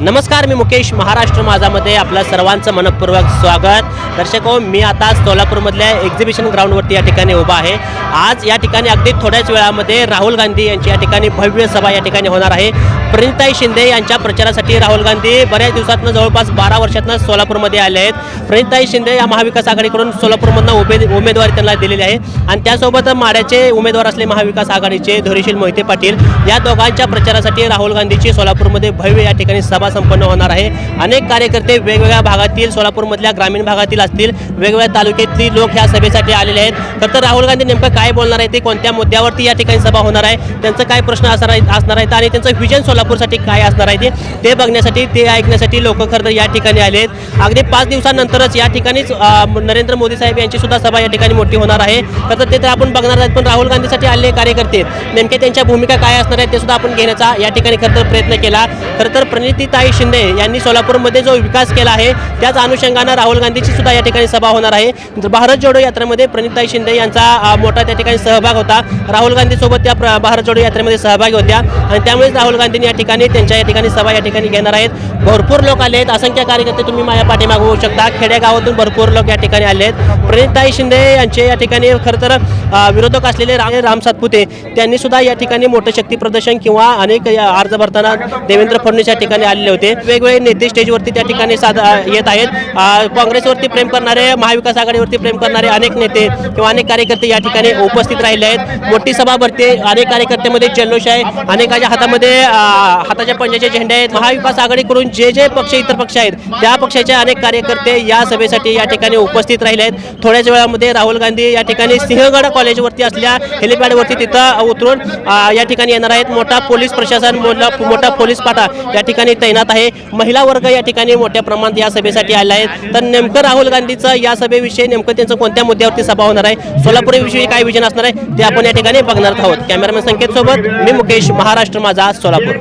नमस्कार मी मुकेश महाराष्ट्र माझामध्ये आपलं सर्वांचं मनपूर्वक स्वागत. दर्शक हो मी आता सोलापूरमधल्या एक्झिबिशन ग्राउंडवरती या ठिकाणी उभा आहे. आज या ठिकाणी अगदी थोड्याच वेळामध्ये राहुल गांधी यांची या ठिकाणी भव्य सभा या ठिकाणी होणार आहे. प्रणिताई शिंदे यांच्या प्रचारासाठी राहुल गांधी बऱ्याच दिवसातनं जवळपास बारा वर्षातनं सोलापूरमध्ये आले आहेत. प्रणिताई शिंदे या महाविकास आघाडीकडून सोलापूरमधनं उमेद उमेदवारी त्यांना दिलेली आहे. आणि त्यासोबत माड्याचे उमेदवार असले महाविकास आघाडीचे धैर्यशील मोहिते पाटील या दोघांच्या प्रचारासाठी राहुल गांधीची सोलापूरमध्ये भव्य या ठिकाणी सभा संपन्न होणार आहे. अनेक कार्यकर्ते वेगवेगळ्या भागातील सोलापूरमधल्या ग्रामीण भागातील असतील वेगवेगळ्या तालुक्यातील लोक ह्या सभेसाठी आलेले आहेत. तर तर राहुल गांधी नेमकं काय बोलणार आहे ते कोणत्या मुद्द्यावरती या ठिकाणी सभा होणार आहे? त्यांचं काय प्रश्न असणार आहे असणार आहेत? आणि त्यांचं विजन सोलापूरसाठी काय असणार आहे ते? ते बघण्यासाठी ते ऐकण्यासाठी लोक खरं तर या ठिकाणी आले आहेत. अगदी पाच दिवसानंतरच या ठिकाणीच नरेंद्र मोदी साहेब यांची सुद्धा सभा या ठिकाणी मोठी होणार आहे. खरं तर ते तर आपण बघणार आहेत पण राहुल गांधीसाठी आलेले कार्यकर्ते नेमके त्यांच्या भूमिका काय असणार आहेत ते सुद्धा आपण घेण्याचा या ठिकाणी खरं तर प्रयत्न केला. खरं तर प्रणितीताई शिंदे यांनी सोलापूरमध्ये जो विकास केला आहे त्याच अनुषंगानं राहुल गांधीची सुद्धा या ठिकाणी सभा होणार आहे. भारत जोडो यात्रेमध्ये प्रणिताई शिंदे यांचा मोठा त्या ठिकाणी सहभाग होता. राहुल गांधीसोबत त्या भारत जोडो यात्रेमध्ये सहभागी होत्या. आणि त्यामुळेच राहुल गांधींनी या ठिकाणी त्यांच्या या ठिकाणी सभा या ठिकाणी घेणार आहेत. भरपूर लोक आले आहेत असंख्य कार्यकर्ते तुम्ही माझ्या पाठीमागू होऊ शकता. खेडेगावातून भरपूर लोक या ठिकाणी आले आहेत प्रणिताई शिंदे यांचे या ठिकाणी खरं तर विरोधक असलेले राम राम सातपुते त्यांनी सुद्धा या ठिकाणी मोठं शक्ती प्रदर्शन किंवा अनेक अर्ज भरताना देवेंद्र फडणवीस या ठिकाणी आलेले होते. वेगवेगळे नेते स्टेजवरती त्या ठिकाणी साध येत आहेत. काँग्रेसवरती प्रेम करणारे महाविकास आघाडीवरती प्रेम करणारे अनेक नेते किंवा अनेक कार्यकर्ते या ठिकाणी उपस्थित राहिले आहेत. मोठी सभा भरते. अनेक कार्यकर्त्यामध्ये जल्लोष आहे. अनेकाच्या हातामध्ये हाताच्या पंजाचे झेंडे आहेत. महाविकास आघाडीकडून जे जे पक्ष इतर पक्ष आहेत त्या पक्षाचे अनेक कार्यकर्ते या सभेसाठी या ठिकाणी उपस्थित राहिले आहेत. थोड्याच वेळामध्ये राहुल गांधी या ठिकाणी सिंहगड कॉलेजवरती असल्या हेलिपॅडवरती तिथं उतरून या ठिकाणी येणार आहेत. मोठा पोलीस प्रशासन मोठा मोठा पोलीस पाठा या ठिकाणी तैनात आहे. महिला वर्ग या ठिकाणी मोठ्या प्रमाणात या सभेसाठी आला आहे तर नेमकं राहुल गांधीचं या सभेविषयी नेमकं त्यांचं कोणत्या मुद्द्यावरती सभा होणार आहे? सोलापूरविषयी काय विजन असणार आहे? ते आपण या ठिकाणी बघणार आहोत. कॅमेरामॅन संकेत सोबत मी मुकेश महाराष्ट्र माझा सोलापूर.